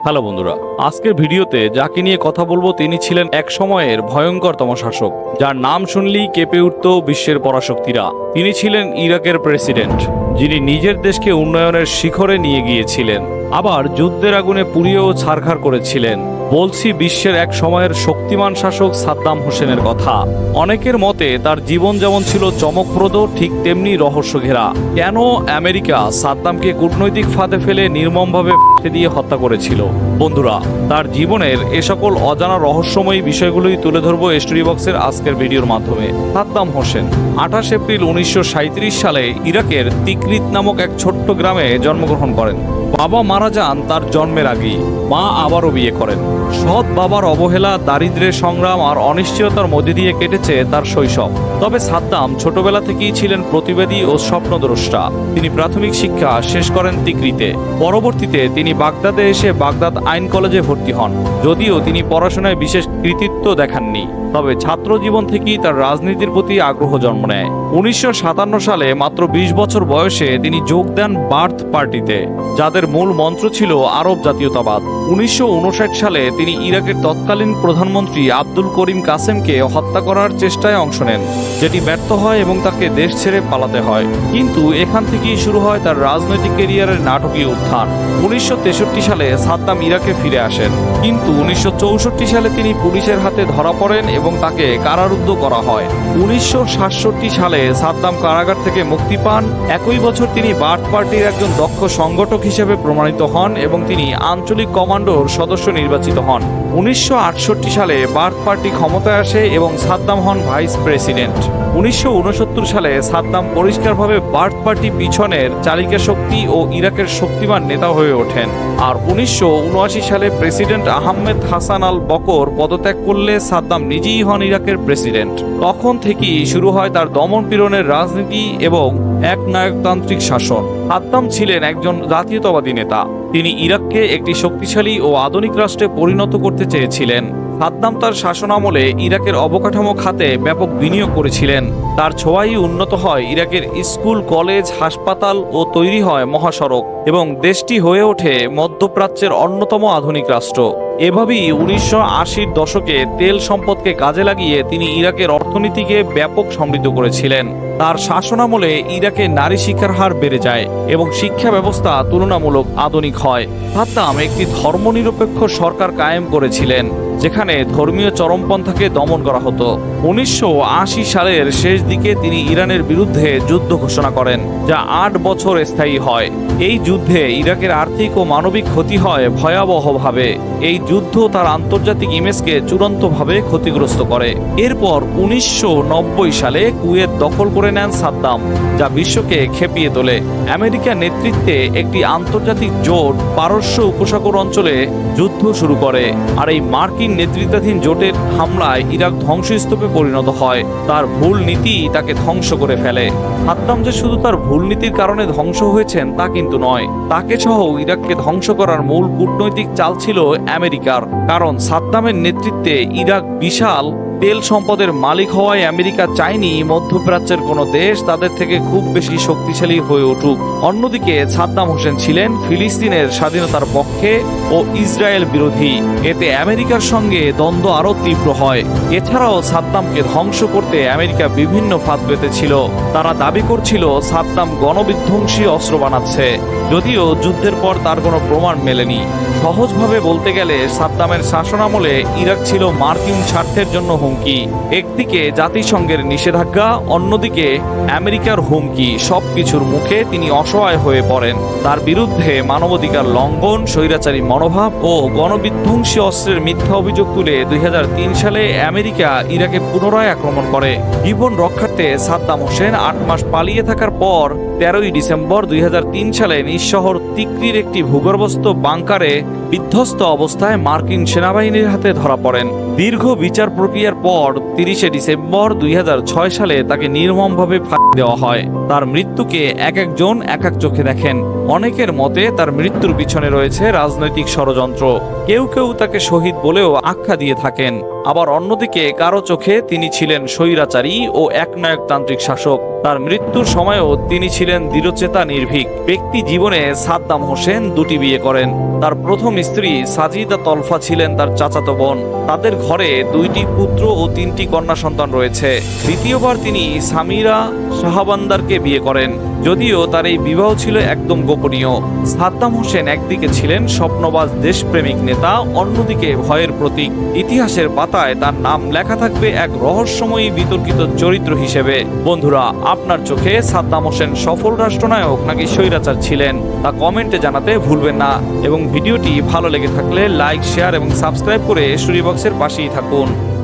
Hello বন্ধুরা, আজকের ভিডিওতে যাকে নিয়ে কথা বলব তিনি ছিলেন এক সময়ের ভয়ঙ্করতম শাসক যার নাম শুনলেই কেঁপে উঠত বিশ্বের পরাশক্তিরা। তিনি ছিলেন ইরাকের প্রেসিডেন্ট, যিনি নিজের দেশকে উন্নয়নের শিখরে নিয়ে গিয়েছিলেন, আবার যুদ্ধের আগুনে পুড়িয়েও ছারখার করেছিলেন। বলছি বিশ্বের এক সময়ের শক্তিমান শাসক সাদ্দাম হোসেনের কথা। অনেকের মতে তার জীবন যেমন ছিল চমকপ্রদ, ঠিক তেমনি রহস্য ঘেরা। কেন আমেরিকা সাদ্দামকে কূটনৈতিক ফাঁদে ফেলে নির্মমভাবে ফেলে দিয়ে হত্যা করেছিল? বন্ধুরা, তার জীবনের এ সকল অজানা রহস্যময়ী বিষয়গুলোই তুলে ধরবো স্টোরি বক্সের আজকের ভিডিওর মাধ্যমে। সাদ্দাম হোসেন, আঠাশ এপ্রিল উনিশশো সাঁইত্রিশ সালে ইরাকের তিকরিত নামক এক ছোট্ট গ্রামে জন্মগ্রহণ করেন। বাবা মারা যান তার জন্মের আগেই। মা আবারও বিয়ে করেন। সৎ বাবার অবহেলা দারিদ্রের সংগ্রাম আর অনিশ্চয়তার মধ্যে দিয়ে কেটেছে তার শৈশব। তবে সাদ্দাম ছোটবেলা থেকেই ছিলেন প্রতিবেদী ও স্বপ্নদ্রষ্টা। তিনি প্রাথমিক শিক্ষা শেষ করেন তিকরিতে পরবর্তীতে তিনি বাগদাদে এসে বাগদাদ আইন কলেজে ভর্তি হন। যদিও তিনি পড়াশোনায় বিশেষ কৃতিত্ব দেখাননি, তবে ছাত্র জীবন থেকেই তার রাজনীতির প্রতি আগ্রহ জন্ম নেয়। উনিশশো সাতান্ন সালে মাত্র ২০ বছর বয়সে তিনি যোগ দেন বার্থ পার্টিতে, যাদের মূল মন্ত্র ছিল আরব জাতীয়তাবাদ। উনিশশো উনষাট সালে তিনি ইরাকের তৎকালীন প্রধানমন্ত্রী আব্দুল করিম কাসেমকে হত্যা করার চেষ্টায় অংশ নেন, যেটি ব্যর্থ হয় এবং তাকে দেশ ছেড়ে পালাতে হয়। কিন্তু এখান থেকেই শুরু হয় তার রাজনৈতিক কেরিয়ারের নাটকীয় উত্থান। উনিশশো তেষট্টি সালে সাদ্দাম ইরাকে ফিরে আসেন। কিন্তু উনিশশো চৌষট্টি সালে তিনি পুলিশের হাতে ধরা পড়েন এবং তাকে কারারুদ্ধ করা হয়। উনিশশো সাতষট্টি সালে সাদ্দাম কারাগার থেকে মুক্তি পান। একই বছর তিনি বার্থ পার্টির একজন দক্ষ সংগঠক হিসেবে প্রমাণিত হন এবং তিনি আঞ্চলিক কমান্ডোর সদস্য নির্বাচিত হন। উনিশশো আটষট্টি সালে বার্থ পার্টি ক্ষমতায় আসে এবং সাদ্দাম হন ভাইস প্রেসিডেন্ট। উনিশশো উনসত্তর সালে সাদ্দাম পরিষ্কারভাবে বার্থ পার্টি পিছনের চালিকা শক্তি ও ইরাকের শক্তিমান নেতা হয়ে ওঠেন। আর উনিশশো উনআশি সালে president Ahmed Hasan al Bakr পদত্যাগ করলে সাদ্দাম নিজেই হন ইরাকের প্রেসিডেন্ট। তখন থেকেই শুরু হয় তার দমন পীড়নের রাজনীতি এবং এক নায়কতান্ত্রিক শাসন। সাদ্দাম ছিলেন একজন জাতীয়তাবাদী নেতা। তিনি ইরাককে একটি শক্তিশালী ও আধুনিক রাষ্ট্রে পরিণত করতে চেয়েছিলেন। সাদ্দাম তার শাসনামলে ইরাকের অবকাঠামো খাতে ব্যাপক বিনিয়োগ করেছিলেন। তার ছোঁয়াই উন্নত হয় ইরাকের স্কুল, কলেজ, হাসপাতাল ও তৈরি হয় মহাসড়ক এবং দেশটি হয়ে ওঠে মধ্যপ্রাচ্যের অন্যতম আধুনিক রাষ্ট্র। এভাবেই উনিশশো আশির দশকে তেল সম্পদকে কাজে লাগিয়ে তিনি ইরাকের অর্থনীতিকে ব্যাপক সমৃদ্ধ করেছিলেন। তার শাসনামলে ইরাকে নারী শিক্ষার হার বেড়ে যায় এবং শিক্ষা ব্যবস্থা তুলনামূলক আধুনিক হয়। সাদ্দাম একটি ধর্মনিরপেক্ষ সরকার কায়েম করেছিলেন। যেখানে ধর্মীয় চরমপন্থাকে দমন করা হতো। উনিশশো আশি সালের শেষ দিকে তিনি ইরানের বিরুদ্ধে যুদ্ধ ঘোষণা করেন, যা আট বছর স্থায়ী হয়। এই যুদ্ধে ইরাকের আর্থিক ও মানবিক ক্ষতি হয় ভয়াবহভাবে। এই যুদ্ধ তার আন্তর্জাতিক ইমেজকে চূড়ান্তভাবে ক্ষতিগ্রস্ত করে। এরপর উনিশশো নব্বই সালে কুয়েত দখল করে নেন সাদ্দাম, যা বিশ্বকে খেপিয়ে তোলে। আমেরিকার নেতৃত্বে একটি আন্তর্জাতিক জোট পারস্য উপসাগর অঞ্চলে যুদ্ধ শুরু করে, আর এই মার্কিন নেতৃত্বাধীন জোটের হামলায় ইরাক ধ্বংসস্তূপে পরিণত হয়। তার ভুল নীতি তাকে ধ্বংস করে ফেলে। সাদ্দাম যে শুধু তার ভুল নীতির কারণে ধ্বংস হয়েছেন, তা কিন্তু নয়। তাকে সহ ইরাককে ধ্বংস করার মূল কূটনৈতিক চাল ছিল আমেরিকার, কারণ সাদ্দামের নেতৃত্বে ইরাক বিশাল তেল সম্পদের মালিক হওয়ায় আমেরিকা চায়নি মধ্যপ্রাচ্যের কোনো দেশ, তাদের থেকে খুব বেশি শক্তিশালী হয়ে উঠুক। অন্যদিকে সাদ্দাম হোসেন ছিলেন ফিলিস্তিনের স্বাধীনতার পক্ষে ও ইসরায়েল বিরোধী। এতে আমেরিকার সঙ্গে দ্বন্দ্ব আরও তীব্র হয়। এছাড়াও সাদ্দামকে ধ্বংস করতে আমেরিকা বিভিন্ন ফাঁদ পেতেছিল তারা দাবি করছিল সাদ্দাম গণবিধ্বংসী অস্ত্র বানাচ্ছে। যদিও যুদ্ধের পর তার কোনো প্রমাণ মেলেনি। সহজভাবে বলতে গেলে সাদ্দামের শাসনামলে ইরাক ছিল মার্কিন স্বার্থের জন্য হুমকি। একদিকে জাতিসংঘের নিষেধাজ্ঞা, অন্যদিকে আমেরিকার হুমকি। সবকিছুর মুখে তিনি অসহায় হয়ে পড়েন। তার বিরুদ্ধে মানবাধিকার লঙ্ঘন, স্বৈরাচারী মনোভাব ও গণবিধ্বংসী অস্ত্রের মিথ্যা অভিযোগ তুলে দুই হাজার তিন সালে আমেরিকা ইরাকে পুনরায় আক্রমণ করে। জীবন রক্ষার্থে সাদ্দাম হোসেন আট মাস পালিয়ে থাকার পর তেরোই ডিসেম্বর দুই হাজার তিন সালে নিজ শহর তিকরির একটি ভূগর্ভস্থ বাংকারে বিধ্বস্ত অবস্থায় মার্কিন সেনাবাহিনীর হাতে ধরা পড়েন। দীর্ঘ বিচার প্রক্রিয়ার পর তিরিশে ডিসেম্বর দুই হাজার ছয় সালে তাকে নির্মমভাবে ফাঁকি দেওয়া হয়। তার মৃত্যুকে এক একজন এক এক চোখে দেখেন। অনেকের মতে তার মৃত্যুর পিছনে রয়েছে রাজনৈতিক ষড়যন্ত্র। কেউ কেউ তাকে শহীদ বলেও আখ্যা দিয়ে থাকেন। আবার অন্যদিকে কারও চোখে তিনি ছিলেন স্বৈরাচারী ও একনায়কতান্ত্রিক শাসক। তার মৃত্যুর সময়ও তিনি ছিলেন দৃঢ়চেতা নির্ভীক। ব্যক্তি জীবনে সাদ্দাম হোসেন দুটি বিয়ে করেন। তার প্রথম স্ত্রী সাজিদা তলফা ছিলেন তার চাচাতো বোন। তাদের ঘরে দুইটি পুত্র ও তিনটি কন্যা সন্তান রয়েছে। দ্বিতীয়বার তিনি সামিরা শাহাবান্দারকে বিয়ে করেন। যদিও তার এই বিবাহ ছিল একদম গোপনীয়। সাদ্দাম হোসেন একদিকে ছিলেন স্বপ্নবাজ দেশপ্রেমিক নেতা, অন্যদিকে ভয়ের প্রতীক। ইতিহাসের পাতায় তার নাম লেখা থাকবে এক রহস্যময়ী বিতর্কিত চরিত্র হিসেবে। বন্ধুরা, আপনার চোখে সাদ্দাম হোসেন সফল রাষ্ট্রনায়ক নাকি স্বৈরাচার ছিলেন? তা কমেন্টে জানাতে ভুলবেন না। এবং ভিডিওটি ভালো লেগে থাকলে লাইক, শেয়ার এবং সাবস্ক্রাইব করে স্টোরি বক্সের পাশেই থাকুন।